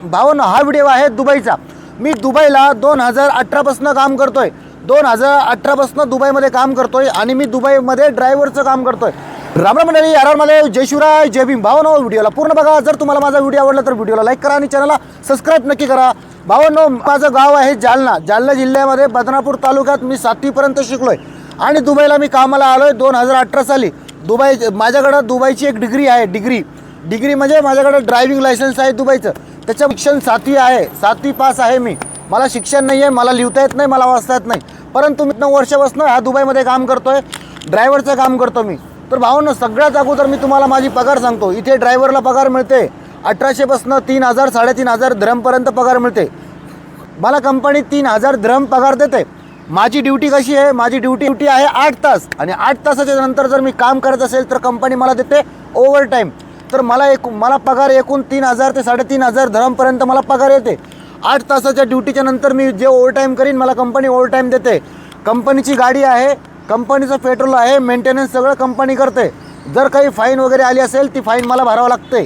भावन हा व्हिडिओ आहे दुबईचा. मी दुबईला दोन हजार अठरापासून काम करतोय. दोन हजार अठरापासून दुबईमध्ये काम करतोय आणि मी दुबईमध्ये ड्रायव्हरचं काम करतोय. रामराम मंडळी यारामध्ये जय शिवराय जय भीम. भावानो व्हिडिओला पूर्ण बघा. जर तुम्हाला माझा व्हिडिओ आवडला तर व्हिडिओला लाईक करा आणि चॅनलला सबस्क्राईब नक्की करा. भावनो माझं गाव आहे जालना. जालना जिल्ह्यामध्ये बदनापूर तालुक्यात मी सातवीपर्यंत शिकलोय. आणि दुबईला मी कामाला आलोय दोन हजार अठरा साली. दुबई माझ्याकडं दुबईची एक डिग्री आहे डिग्री डिग्री म्हणजे माझ्याकडं ड्रायव्हिंग लायसन्स आहे दुबईचं. त्याच्या शिक्षण सातवी आहे. सातवी पास आहे मी. मला शिक्षण नाही आहे मला लिहिता येत नाही मला वाचता येत नाही. परंतु मी नऊ वर्षापासून ह्या दुबईमध्ये काम करतोय. ड्रायव्हरचं काम करतो मी. तर भावांनो सगळ्यात अगोदर मी तुम्हाला माझी पगार सांगतो. इथे ड्रायव्हरला पगार मिळते. अठराशेपासून तीन हजार साडेतीन हजार धरमपर्यंत पगार मिळते. मला कंपनी तीन हजार ध्रम पगार देते. माझी ड्युटी कशी आहे? माझी ड्युटी ड्युटी आहे आठ तास. आणि आठ तासाच्या नंतर जर मी काम करत असेल तर कंपनी मला देते ओव्हर टाईम तर मला एक मला पगार एकूण तीन हजार ते साडेतीन हजार धरमपर्यंत मला पगार येते. आठ तासाच्या ड्युटीच्या नंतर मी जे ओव्हरटाईम करीन मला कंपनी ओव्हरटाईम देते. कंपनीची गाडी आहे कंपनीचं पेट्रोल आहे मेंटेनन्स सगळं कंपनी करते. जर काही फाईन वगैरे आली असेल ती फाईन मला भरावं लागते.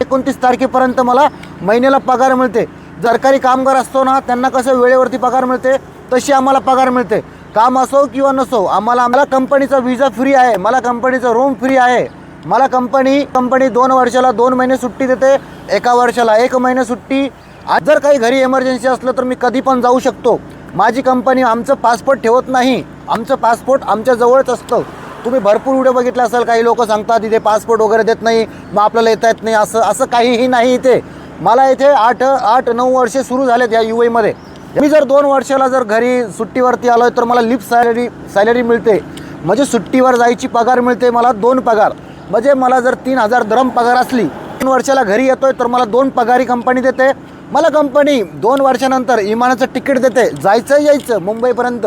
एकोणतीस तारखेपर्यंत मला महिन्याला पगार मिळते. सरकारी कामगार असतो ना त्यांना कसं वेळेवरती पगार मिळते तशी आम्हाला पगार मिळते. काम असो किंवा नसो आम्हाला आम्हाला कंपनीचा विजा फ्री आहे मला कंपनीचं रूम फ्री आहे. मला कंपनी कंपनी दोन वर्षाला दोन महिने सुट्टी देते एका वर्षाला एक महिने सुट्टी. आज जर काही घरी इमर्जन्सी असलं तर मी कधी पण जाऊ शकतो. माझी कंपनी आमचं पासपोर्ट ठेवत नाही. आमचं पासपोर्ट आमच्या जवळच असतं. तुम्ही भरपूर व्हिडिओ बघितला असाल काही लोक सांगतात इथे पासपोर्ट वगैरे देत नाही मग आपल्याला येता येत नाही असं असं काहीही नाही इथे. मला इथे आठ आठ नऊ वर्षे सुरू झालेत या यू एमध्ये मी जर दोन वर्षाला जर घरी सुट्टीवरती आलो तर मला लिफ्ट सॅलरी सॅलरी मिळते. म्हणजे सुट्टीवर जायची पगार मिळते मला दोन पगार. म्हणजे मला जर तीन हजार दरम पगार असली तीन वर्षाला घरी येतोय तर मला दोन पगारी कंपनी देते. मला कंपनी दोन वर्षानंतर विमानाचं तिकीट देते. जायचं यायचं मुंबईपर्यंत.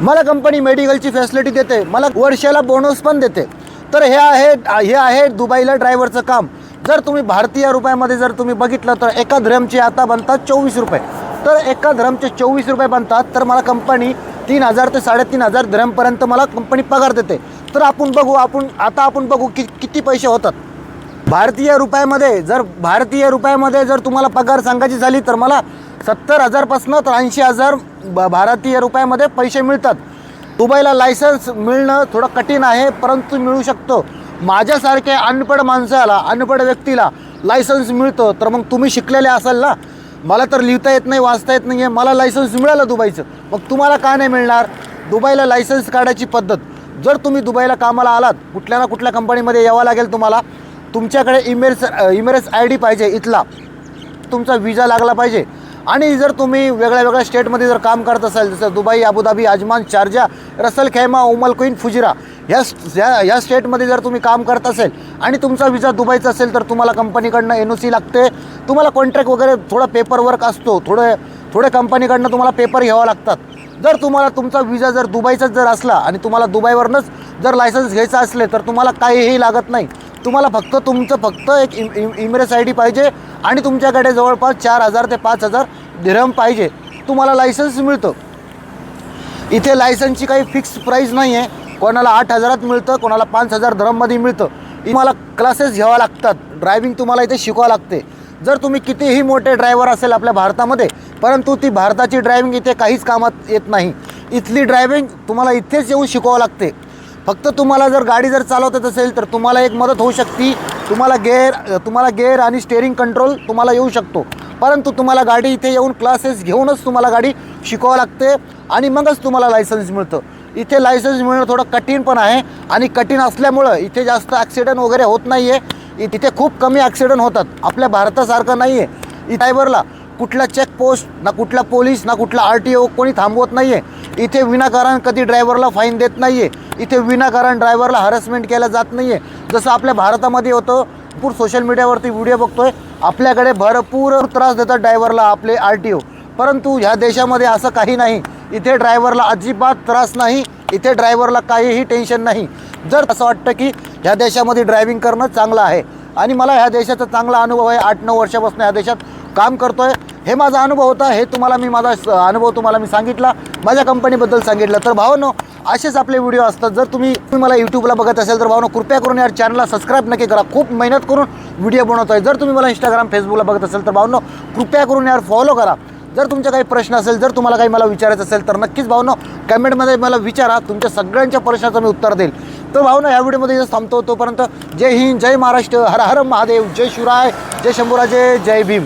मला कंपनी मेडिकलची फॅसिलिटी देते. मला वर्षाला बोनस पण देते. तर हे आहे हे आहे दुबईला ड्रायव्हरचं काम. जर तुम्ही भारतीय रुपयामध्ये जर तुम्ही बघितलं तर एका धरमचे आता बनतात चोवीस रुपये. तर एका धरमचे चोवीस रुपये बनतात तर मला कंपनी तीन हजार ते साडेतीन हजार धरमपर्यंत मला कंपनी पगार देते. तर आपण बघू आपण आता आपण बघू की किती पैसे होतात. भारतीय रुपयामध्ये जर भारतीय रुपयामध्ये जर तुम्हाला पगार सांगायची झाली तर मला सत्तर हजारपासनं तर ऐंशी हजार ब भारतीय रुपयामध्ये पैसे मिळतात. दुबईला लायसन्स मिळणं थोडं कठीण आहे परंतु मिळू शकतो. माझ्यासारख्या अनपढ माणसाला अनपढ व्यक्तीला लायसन्स मिळतं तर मग तुम्ही शिकलेले असाल ना? मला तर लिहिता येत नाही वाचता येत नाही आहे मला लायसन्स मिळालं दुबईचं. मग तुम्हाला का नाही मिळणार? दुबईला लायसन्स काढायची पद्धत. जर तुम्ही दुबईला कामाला आलात कुठल्या ना कुठल्या कंपनीमध्ये यावं लागेल तुम्हाला तुमच्याकडे इमेल्स इमेल्स आय डी पाहिजे इथला. तुमचा विजा लागला पाहिजे. आणि जर तुम्ही वेगळ्या वेगळ्या स्टेटमध्ये जर काम करत असाल जसं Dubai Abu Dhabi Ajman Sharjah Ras al Khaimah Umm al Quwain Fujairah ह्या ह्या ह्या स्टेटमध्ये जर तुम्ही काम करत असेल आणि तुमचा विजा दुबईचा असेल तर तुम्हाला कंपनीकडनं एन ओ सी लागते. तुम्हाला कॉन्ट्रॅक्ट वगैरे थोडा पेपर वर्क असतो. थोडं थोडे कंपनीकडनं तुम्हाला पेपर घ्यावं लागतात. जर तुम्हाला तुमचा विजा जर दुबईचाच जर असला आणि तुम्हाला दुबईवरूनच जर लायसन्स घ्यायचं असले तर तुम्हाला काहीही लागत नाही. तुम्हाला फक्त तुमचं फक्त एक इम इम इमरेस आय डी पाहिजे आणि तुमच्याकडे जवळपास चार हजार ते पाच हजार दिरहम पाहिजे. तुम्हाला लायसन्स मिळतं. इथे लायसन्सची काही फिक्स प्राईस नाही आहे कोणाला आठ हजारात मिळतं कोणाला पाच हजार धरममध्ये मिळतं. तुम्हाला क्लासेस घ्यावा लागतात. ड्रायव्हिंग तुम्हाला इथे शिकवा लागते. जर तुम्ही कितीही मोठे ड्रायव्हर असेल आपल्या भारतामध्ये परंतु ती भारताची ड्रायव्हिंग इथे काहीच कामात येत नाही. इथली ड्रायव्हिंग तुम्हाला इथेच येऊन शिकवावं लागते. फक्त तुम्हाला जर गाडी जर चालवत असेल तर तुम्हाला एक मदत होऊ शकते. तुम्हाला गेअर तुम्हाला गेअर आणि स्टेअरिंग कंट्रोल तुम्हाला येऊ शकतो. परंतु तुम्हाला गाडी इथे येऊन क्लासेस घेऊनच तुम्हाला गाडी शिकवावं लागते आणि मगच तुम्हाला लायसन्स मिळतं. इथे लायसन्स मिळणं थोडं कठीण पण आहे आणि कठीण असल्यामुळं इथे जास्त ॲक्सिडेंट वगैरे होत नाही आहे तिथे खूप कमी ॲक्सिडेंट होतात. आपल्या भारतासारखं नाही आहे ड्रायव्हरला कुठला चेक पोस्ट ना कुठला पोलीस ना कुठला आर टी ओ कोणी थांबवत नाही आहे इथे विनाकारण कधी ड्रायव्हरला फाईन देत नाही आहे इथे विनाकारण ड्रायव्हरला हरसमेंट केलं जात नाही आहे जसं आपल्या भारतामध्ये होतं भरपूर सोशल मीडियावरती व्हिडिओ बघतोय. आपल्याकडे भरपूर त्रास देतात ड्रायव्हरला आपले आर टी ओ परंतु ह्या देशामध्ये असं काही नाही. इथे ड्रायव्हरला अजिबात त्रास नाही. इथे ड्रायव्हरला काहीही टेन्शन नाही. जर असं वाटतं की ह्या देशामध्ये ड्रायव्हिंग करणं चांगलं आहे. आणि मला ह्या देशाचा चांगला अनुभव आहे. आठ नऊ वर्षापासून ह्या देशात काम करतो आहे हे माझा अनुभव होता. हे तुम्हाला मी माझा अनुभव तुम्हाला मी सांगितला. माझ्या कंपनीबद्दल सांगितलं. तर भावनो असेच आपले व्हिडिओ असतात. जर तुम्ही तुम्ही मला यूट्यूबला बघत असेल तर भावनो कृपया करून यार चॅनलला सबस्क्राईब नक्की करा. खूप मेहनत करून व्हिडिओ बनवतो आहे. जर तुम्ही मला इंस्टाग्राम फेसबुकला बघत असेल तर भावनो कृपया करून यार फॉलो करा. जर तुमचे काही प्रश्न असेल जर तुम्हाला काही मला विचारायचं असेल तर नक्कीच भावनो कमेंटमध्ये मला विचारा. तुमच्या सगळ्यांच्या प्रश्नाचं मी उत्तर देईल. तर भावना या व्हिडिओमध्ये थांबतो. तोपर्यंत जय हिंद जय महाराष्ट्र हर हर महादेव जय शिवराय जय शंभूराजे जय भीम.